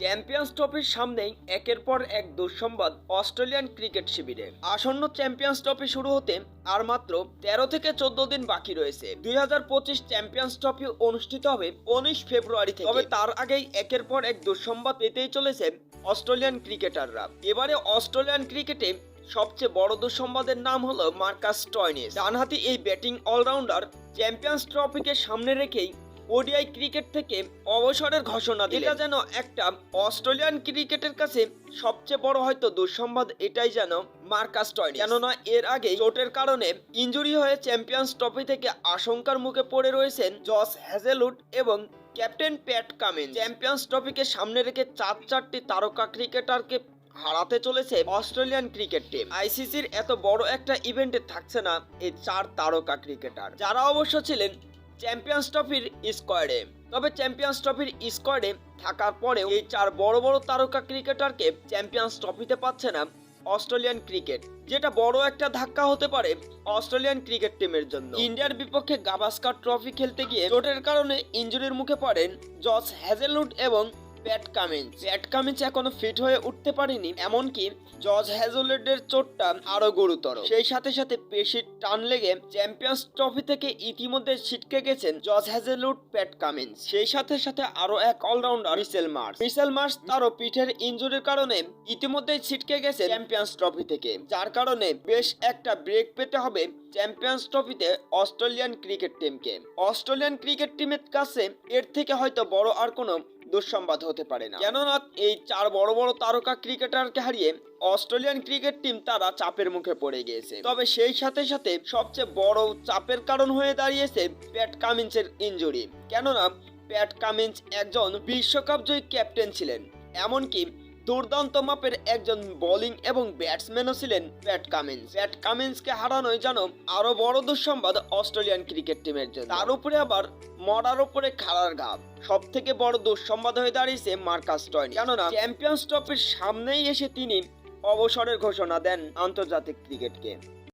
Champions ট্রফির সামনেই একের পর এক দুঃসংবাদ অস্ট্রেলিয়ান ক্রিকেট শিবিরে। আসন্ন চ্যাম্পিয়ন্স ট্রফি শুরু হতে আর মাত্র তেরো থেকে চোদ্দ দিন বাকি রয়েছে। দুই হাজার পঁচিশ চ্যাম্পিয়ন্স ট্রফি অনুষ্ঠিত হবে উনিশ ফেব্রুয়ারি থেকে। তবে তার আগেই একের পর এক দুঃসংবাদ পেতেই চলেছে অস্ট্রেলিয়ান ক্রিকেটাররা। এবারে অস্ট্রেলিয়ান ক্রিকেটে সবচেয়ে বড় দুঃসংবাদের নাম হলো মার্কাস টয়নিস। ডানহাতি এই ব্যাটিং অলরাউন্ডার চ্যাম্পিয়ন্স ট্রফিকে সামনে রেখেই ওডিআই ক্রিকেট থেকে অবসরের ঘোষণা দিলেন। এটা যেন একটা অস্ট্রেলিয়ান ক্রিকেটের কাছে সবচেয়ে বড় হয়তো দুঃসংবাদ, এটাই যেন মার্কাস টয়নি কেননা এর আগে চোটের কারণে ইঞ্জুরি হয়ে চ্যাম্পিয়ন্স ট্রফি থেকে আশঙ্কার মুখে পড়ে রয়েছেন জস হ্যাজেলউড এবং ক্যাপ্টেন প্যাট কামিন চ্যাম্পিয়ন্স ট্রফিকে সামনে রেখে চার চারটি তারকা ক্রিকেটারকে হারাতে চলেছে অস্ট্রেলিয়ান ক্রিকেট টিম। আইসিসির এত বড় একটা ইভেন্টে থাকছে না এই চার তারকা ক্রিকেটার। যারা অবশ্য ছিলেন চ্যাম্পিয়ন্স ট্রফির স্কোয়াডে তবে চ্যাম্পিয়ন্স ট্রফির স্কোয়াডে থাকার পরেও এই চার বড় বড় তারকা ক্রিকেটারকে চ্যাম্পিয়ন্স ট্রফিতে পাচ্ছে না অস্ট্রেলিয়ান ক্রিকেট যেটা বড় একটা ধাক্কা হতে পারে অস্ট্রেলিয়ান ক্রিকেট টিমের জন্য। ইন্ডিয়ার বিপক্ষে গাভাস্কার ট্রফি খেলতে গিয়ে চোটের কারণে ইঞ্জুরির মুখে পড়েন জস হ্যাজেলউড এবং প্যাট কামিন্স প্যাট কামিন্স এখনও ফিট হয়ে উঠতে পারেনি, এমনকি জজ হ্যাজলেডের চোটটা আরও গুরুতর। সেই সাথে সাথে পেশির টান লেগে চ্যাম্পিয়ন্স ট্রফি থেকে ইতিমধ্যে ছিটকে গেছেন জজ হ্যাজেলউড প্যাট কামিন্স সেই সাথে সাথে আরও এক allrounder Mitchell Marsh Mitchell Marsh তারও পিঠের ইনজুরির কারণে ইতিমধ্যেই ছিটকে গেছে চ্যাম্পিয়ন্স ট্রফি থেকে। যার কারণে বেশ একটা ব্রেক পেতে হবে চ্যাম্পিয়ন্স ট্রফিতে অস্ট্রেলিয়ান ক্রিকেট টিমকে অস্ট্রেলিয়ান ক্রিকেট টিমের কাছে এর থেকে হয়তো বড় আর কোনো দুঃসংবাদ হতে পারে না। কেননা এই চার বড় বড় তারকা ক্রিকেটারকে হারিয়ে অস্ট্রেলিয়ান ক্রিকেট টিম তারা চাপের মুখে পড়ে গিয়েছে। তবে সেই সাথে সাথে সবচেয়ে বড় চাপের কারণ হয়ে দাঁড়িয়েছে প্যাট কামিন্সের ইঞ্জুরি কেননা প্যাট কামিন্স একজন বিশ্বকাপ জয়ী ক্যাপ্টেন ছিলেন। এমনকি দুর্দান্ত মাপের একজন বোলিং এবং ব্যাটসম্যানও ছিলেন প্যাট কামিন্স। প্যাট কামিন্সকে হারানোই যেন আরও বড় দুঃসংবাদ অস্ট্রেলিয়ান ক্রিকেট টিমের জন্য। তার উপরে আবার মরার উপরে খাড়ার ঘাপ সব থেকে বড় দুঃসংবাদ হয়ে দাঁড়িয়েছে মার্কাস টয়নি। কেননা চ্যাম্পিয়ন্স ট্রফির সামনেই এসে তিনি অবসরের ঘোষণা দেন আন্তর্জাতিক ক্রিকেটকে।